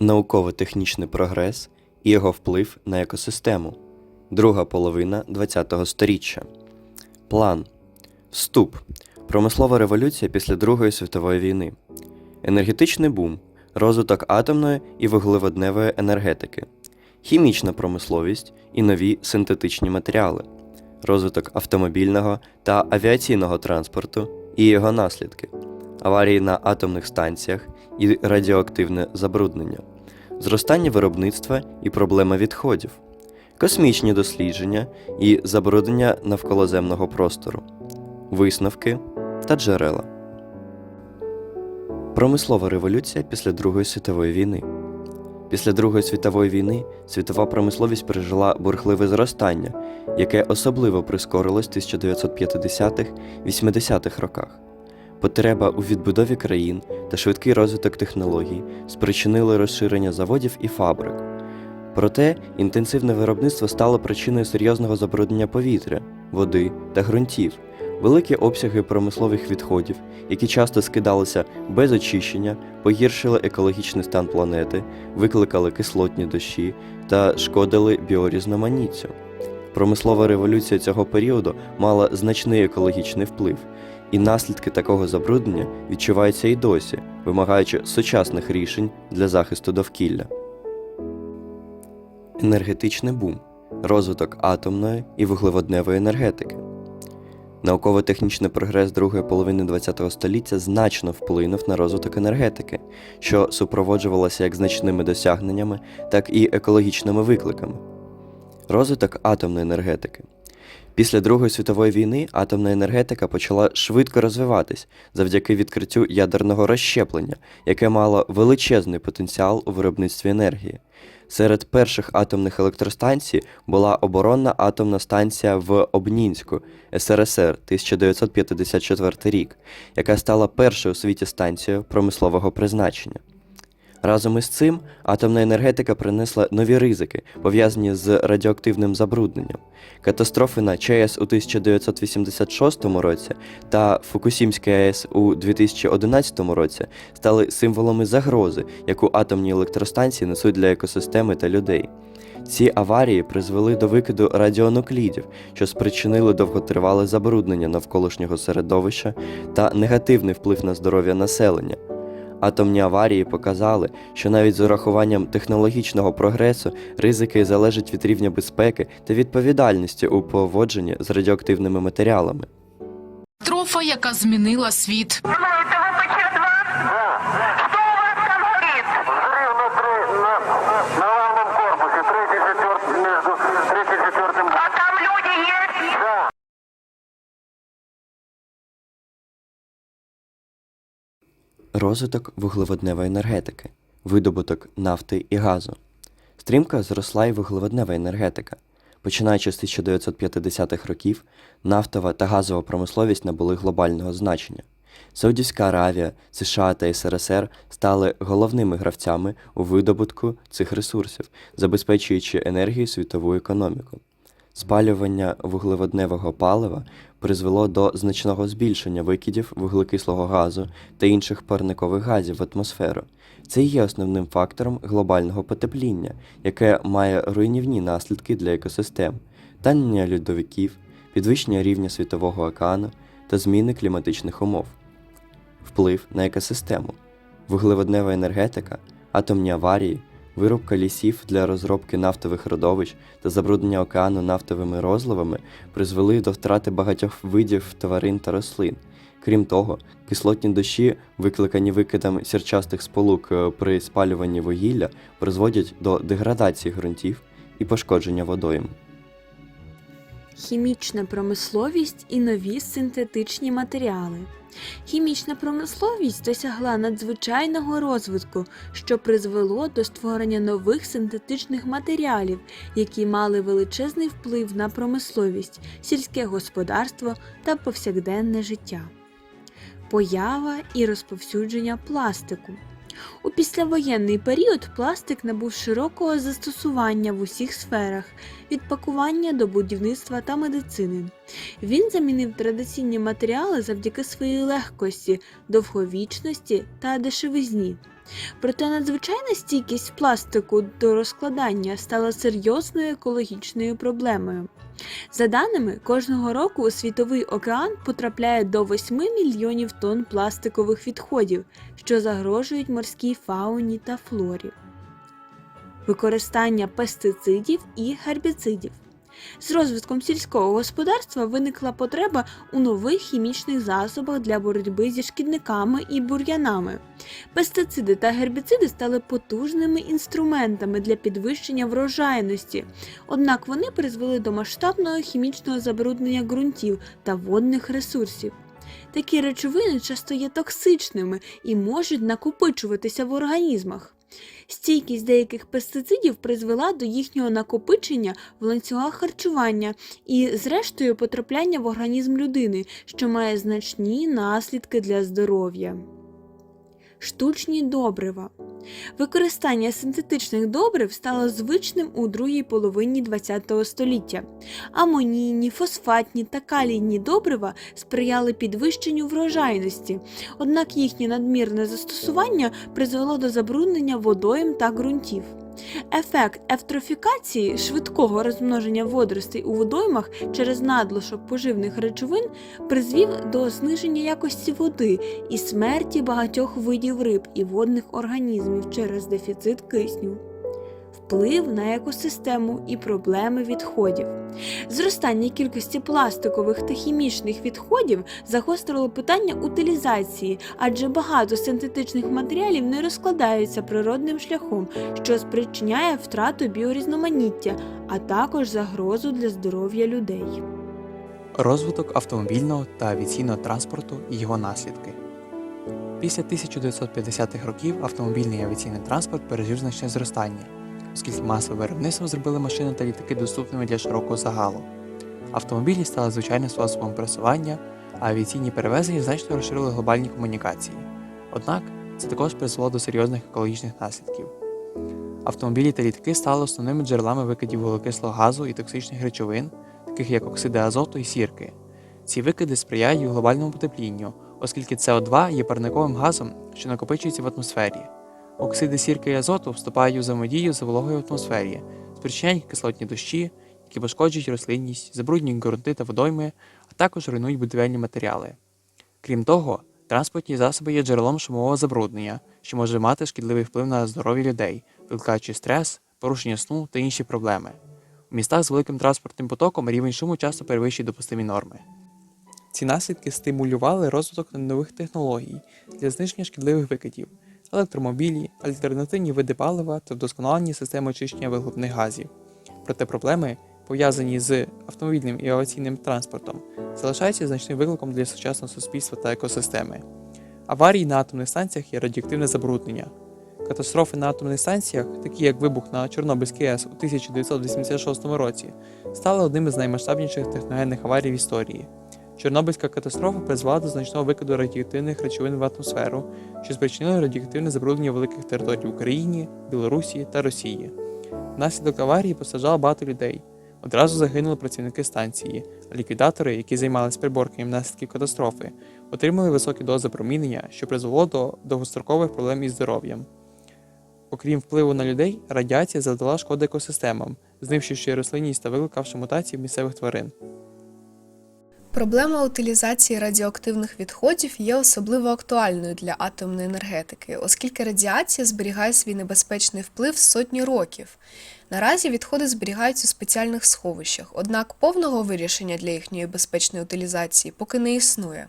Науково-технічний прогрес і його вплив на екосистему. Друга половина ХХ століття. План. Вступ. Промислова революція після Другої світової війни. Енергетичний бум. Розвиток атомної і вуглеводневої енергетики. Хімічна промисловість і нові синтетичні матеріали. Розвиток автомобільного та авіаційного транспорту і його наслідки. Аварії на атомних станціях і радіоактивне забруднення. Зростання виробництва і проблема відходів. Космічні дослідження і забруднення навколоземного простору. Висновки та джерела. Промислова революція після Другої світової війни. Після Другої світової війни світова промисловість пережила бурхливе зростання, яке особливо прискорилось в 1950-80-х роках. Потреба у відбудові країн та швидкий розвиток технологій спричинили розширення заводів і фабрик. Проте інтенсивне виробництво стало причиною серйозного забруднення повітря, води та ґрунтів. Великі обсяги промислових відходів, які часто скидалися без очищення, погіршили екологічний стан планети, викликали кислотні дощі та шкодили біорізноманіттю. Промислова революція цього періоду мала значний екологічний вплив, і наслідки такого забруднення відчуваються і досі, вимагаючи сучасних рішень для захисту довкілля. Енергетичний бум, розвиток атомної і вуглеводневої енергетики. Науково-технічний прогрес другої половини ХХ століття значно вплинув на розвиток енергетики, що супроводжувалося як значними досягненнями, так і екологічними викликами. Розвиток атомної енергетики. Після Другої світової війни атомна енергетика почала швидко розвиватись завдяки відкриттю ядерного розщеплення, яке мало величезний потенціал у виробництві енергії. Серед перших атомних електростанцій була оборонна атомна станція в Обнінську, СРСР 1954 рік, яка стала першою у світі станцією промислового призначення. Разом із цим атомна енергетика принесла нові ризики, пов'язані з радіоактивним забрудненням. Катастрофи на ЧАЕС у 1986 році та Фукусімська АЕС у 2011 році стали символами загрози, яку атомні електростанції несуть для екосистеми та людей. Ці аварії призвели до викиду радіонуклідів, що спричинили довготривале забруднення навколишнього середовища та негативний вплив на здоров'я населення. Атомні аварії показали, що навіть з урахуванням технологічного прогресу ризики залежать від рівня безпеки та відповідальності у поводженні з радіоактивними матеріалами. Трофа, яка змінила світ. Розвиток вуглеводневої енергетики, видобуток нафти і газу. Стрімко зросла і вуглеводнева енергетика. Починаючи з 1950-х років, нафтова та газова промисловість набули глобального значення. Саудівська Аравія, США та СРСР стали головними гравцями у видобутку цих ресурсів, забезпечуючи енергію світову економіку. Спалювання вуглеводневого палива призвело до значного збільшення викидів вуглекислого газу та інших парникових газів в атмосферу. Це є основним фактором глобального потепління, яке має руйнівні наслідки для екосистем, танення льодовиків, підвищення рівня світового океану та зміни кліматичних умов. Вплив на екосистему, вуглеводнева енергетика, атомні аварії, вирубка лісів для розробки нафтових родовищ та забруднення океану нафтовими розливами призвели до втрати багатьох видів тварин та рослин. Крім того, кислотні дощі, викликані викидом сірчастих сполук е, при спалюванні вугілля, призводять до деградації ґрунтів і пошкодження водойм. Хімічна промисловість і нові синтетичні матеріали. Хімічна промисловість досягла надзвичайного розвитку, що призвело до створення нових синтетичних матеріалів, які мали величезний вплив на промисловість, сільське господарство та повсякденне життя. Поява і розповсюдження пластику. У післявоєнний період пластик набув широкого застосування в усіх сферах від пакування до будівництва та медицини. Він замінив традиційні матеріали завдяки своїй легкості, довговічності та дешевизні. Проте надзвичайна стійкість пластику до розкладання стала серйозною екологічною проблемою. За даними, кожного року у світовий океан потрапляє до 8 мільйонів тонн пластикових відходів, що загрожують морській фауні та флорі. Використання пестицидів і гербіцидів. З розвитком сільського господарства виникла потреба у нових хімічних засобах для боротьби зі шкідниками і бур'янами. Пестициди та гербіциди стали потужними інструментами для підвищення врожайності, однак вони призвели до масштабного хімічного забруднення ґрунтів та водних ресурсів. Такі речовини часто є токсичними і можуть накопичуватися в організмах. Стійкість деяких пестицидів призвела до їхнього накопичення в ланцюгах харчування і, зрештою, потрапляння в організм людини, що має значні наслідки для здоров'я. Штучні добрива. Використання синтетичних добрив стало звичним у другій половині ХХ століття. Амонійні, фосфатні та калійні добрива сприяли підвищенню врожайності, однак їхнє надмірне застосування призвело до забруднення водоєм та ґрунтів. Ефект ефтрофікації швидкого розмноження водоростей у водоймах через надлишок поживних речовин призвів до зниження якості води і смерті багатьох видів риб і водних організмів через дефіцит кисню. Вплив на екосистему і проблеми відходів. Зростання кількості пластикових та хімічних відходів загострило питання утилізації, адже багато синтетичних матеріалів не розкладаються природним шляхом, що спричиняє втрату біорізноманіття, а також загрозу для здоров'я людей. Розвиток автомобільного та авіаційного транспорту і його наслідки. Після 1950-х років автомобільний і авіаційний транспорт пережив значне зростання, оскільки масове виробництво зробили машини та літаки доступними для широкого загалу. Автомобілі стали звичайним способом пересування, а авіаційні перевезення значно розширили глобальні комунікації. Однак це також призвело до серйозних екологічних наслідків. Автомобілі та літаки стали основними джерелами викидів вуглекислого газу і токсичних речовин, таких як оксиди азоту і сірки. Ці викиди сприяють глобальному потеплінню, оскільки СО2 є парниковим газом, що накопичується в атмосфері. Оксиди сірки і азоту вступають у взаємодію з вологою в атмосфері, спричиняють кислотні дощі, які пошкоджують рослинність, забруднюють ґрунти та водойми, а також руйнують будівельні матеріали. Крім того, транспортні засоби є джерелом шумового забруднення, що може мати шкідливий вплив на здоров'я людей, викликаючи стрес, порушення сну та інші проблеми. У містах з великим транспортним потоком рівень шуму часто перевищує допустимі норми. Ці наслідки стимулювали розвиток нових технологій для зниження шкідливих викидів, електромобілі, альтернативні види палива та вдосконалені системи очищення вихлопних газів. Проте проблеми, пов'язані з автомобільним і авіаційним транспортом, залишаються значним викликом для сучасного суспільства та екосистеми. Аварії на атомних станціях є радіоактивне забруднення. Катастрофи на атомних станціях, такі як вибух на Чорнобильській АЕС у 1986 році, стали одним із наймасштабніших техногенних аварій в історії. Чорнобильська катастрофа призвела до значного викиду радіоактивних речовин в атмосферу, що спричинило радіоактивне забруднення великих територій в Україні, Білорусі та Росії. Внаслідок аварії постраждало багато людей. Одразу загинули працівники станції, а ліквідатори, які займалися приборканням наслідків катастрофи, отримали високі дози промінення, що призвело до довгострокових проблем із здоров'ям. Окрім впливу на людей, радіація завдала шкоди екосистемам, знищивши рослинність та викликавши мутації місцевих тварин. Проблема утилізації радіоактивних відходів є особливо актуальною для атомної енергетики, оскільки радіація зберігає свій небезпечний вплив сотні років. Наразі відходи зберігаються у спеціальних сховищах, однак повного вирішення для їхньої безпечної утилізації поки не існує.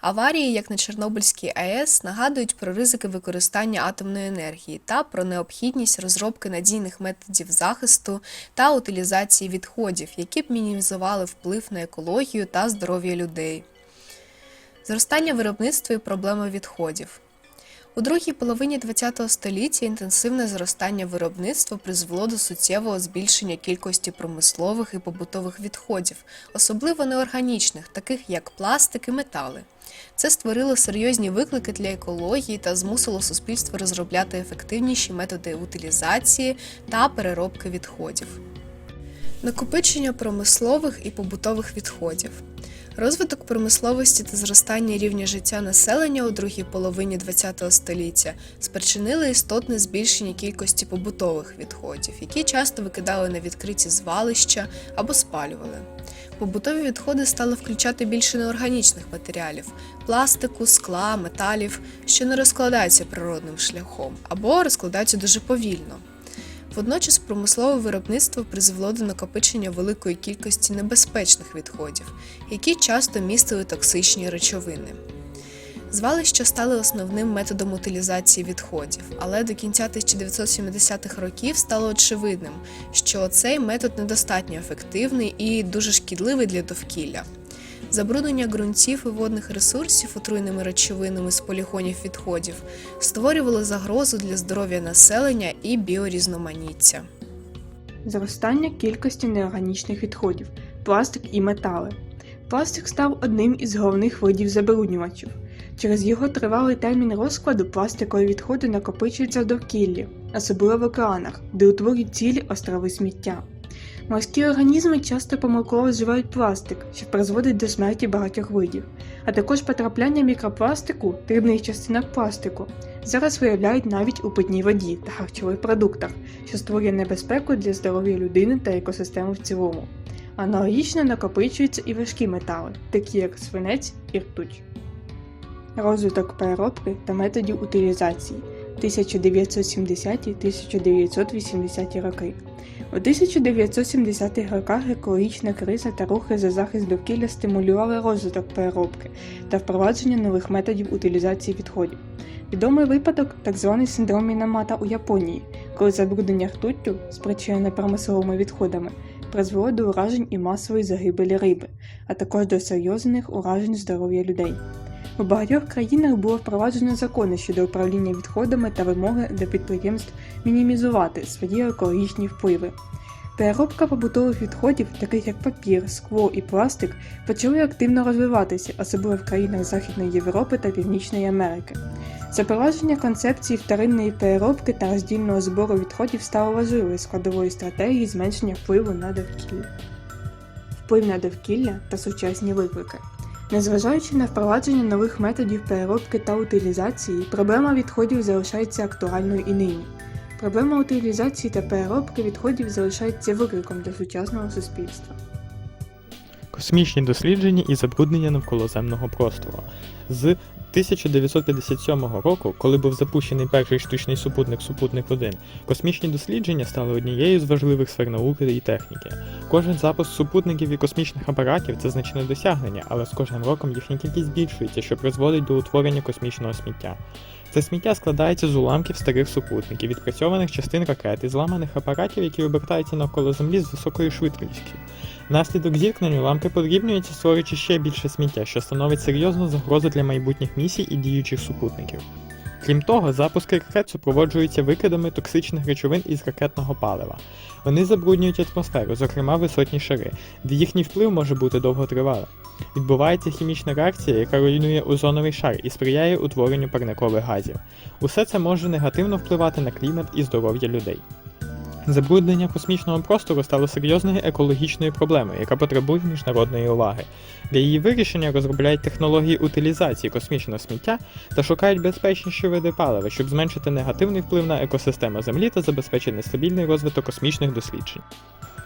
Аварії, як на Чорнобильській АЕС, нагадують про ризики використання атомної енергії та про необхідність розробки надійних методів захисту та утилізації відходів, які б мінімізували вплив на екологію та здоров'я людей. Зростання виробництва і проблеми відходів. У другій половині ХХ століття інтенсивне зростання виробництва призвело до суттєвого збільшення кількості промислових і побутових відходів, особливо неорганічних, таких як пластик і метали. Це створило серйозні виклики для екології та змусило суспільство розробляти ефективніші методи утилізації та переробки відходів. Накопичення промислових і побутових відходів. Розвиток промисловості та зростання рівня життя населення у другій половині ХХ століття спричинили істотне збільшення кількості побутових відходів, які часто викидали на відкриті звалища або спалювали. Побутові відходи стали включати більше неорганічних матеріалів пластику, скла, металів, що не розкладаються природним шляхом або розкладаються дуже повільно. Водночас промислове виробництво призвело до накопичення великої кількості небезпечних відходів, які часто містили токсичні речовини. Звалища стали основним методом утилізації відходів, але до кінця 1970-х років стало очевидним, що цей метод недостатньо ефективний і дуже шкідливий для довкілля. Забруднення ґрунтів і водних ресурсів отруйними речовинами з полігонів відходів створювало загрозу для здоров'я населення і біорізноманіття. Зростання кількості неорганічних відходів, пластик і метали. Пластик став одним із головних видів забруднювачів. Через його тривалий термін розкладу пластикові відходи накопичуються в довкіллі, особливо в океанах, де утворюють цілі острови сміття. Морські організми часто помилково вживають пластик, що призводить до смерті багатьох видів, а також потрапляння мікропластику, дрібних частинок пластику, зараз виявляють навіть у питній воді та харчових продуктах, що створює небезпеку для здоров'я людини та екосистеми в цілому. Аналогічно накопичуються і важкі метали, такі як свинець і ртуть. Розвиток переробки та методів утилізації 1970-1980 роки. У 1970-х роках екологічна криза та рухи за захист довкілля стимулювали розвиток переробки та впровадження нових методів утилізації відходів. Відомий випадок так званий синдром Мінамата у Японії, коли забруднення ртуттю, спричинене промисловими відходами, призвело до уражень і масової загибелі риби, а також до серйозних уражень здоров'я людей. У багатьох країнах було впроваджено закони щодо управління відходами та вимоги для підприємств мінімізувати свої екологічні впливи. Переробка побутових відходів, таких як папір, скло і пластик, почали активно розвиватися, особливо в країнах Західної Європи та Північної Америки. Запровадження концепції вторинної переробки та роздільного збору відходів стало важливою складовою стратегії зменшення впливу на довкілля. Вплив на довкілля та сучасні виклики. Незважаючи на впровадження нових методів переробки та утилізації, проблема відходів залишається актуальною і нині. Проблема утилізації та переробки відходів залишається викликом для сучасного суспільства. Космічні дослідження і забруднення навколоземного простору. З 1957 року, коли був запущений перший штучний супутник Супутник 1, космічні дослідження стали однією з важливих сфер науки і техніки. Кожен запуск супутників і космічних апаратів це значне досягнення, але з кожним роком їхня кількість збільшується, що призводить до утворення космічного сміття. Це сміття складається з уламків старих супутників, відпрацьованих частин ракет і зламаних апаратів, які обертаються навколо Землі з високою швидкістю. Внаслідок зіткнень уламки подрібнюються, створюючи ще більше сміття, що становить серйозну загрозу для майбутніх місій і діючих супутників. Крім того, запуски ракет супроводжуються викидами токсичних речовин із ракетного палива. Вони забруднюють атмосферу, зокрема висотні шари, де їхній вплив може бути довготривалим. Відбувається хімічна реакція, яка руйнує озоновий шар і сприяє утворенню парникових газів. Усе це може негативно впливати на клімат і здоров'я людей. Забруднення космічного простору стало серйозною екологічною проблемою, яка потребує міжнародної уваги. Для її вирішення розробляють технології утилізації космічного сміття та шукають безпечніші види палива, щоб зменшити негативний вплив на екосистему Землі та забезпечити стабільний розвиток космічних досліджень.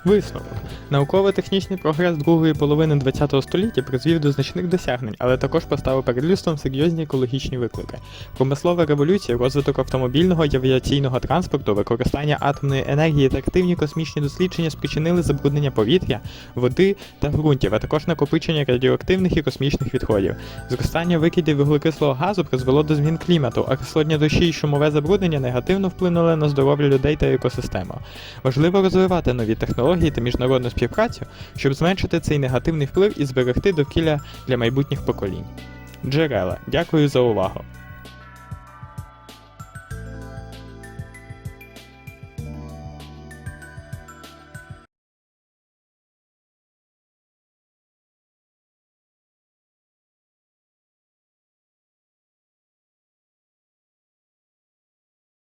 Висновок. Науково-технічний прогрес другої половини ХХ століття призвів до значних досягнень, але також поставив перед людством серйозні екологічні виклики. Промислова революція, розвиток автомобільного і авіаційного транспорту, використання атомної енергії та активні космічні дослідження спричинили забруднення повітря, води та ґрунтів, а також накопичення радіоактивних і космічних відходів. Зростання викидів вуглекислого газу призвело до змін клімату, а кислотні дощі й шумове забруднення негативно вплинули на здоров'я людей та екосистему. Важливо розвивати нові технології та міжнародну співпрацю, щоб зменшити цей негативний вплив і зберегти довкілля для майбутніх поколінь. Джерела. Дякую за увагу.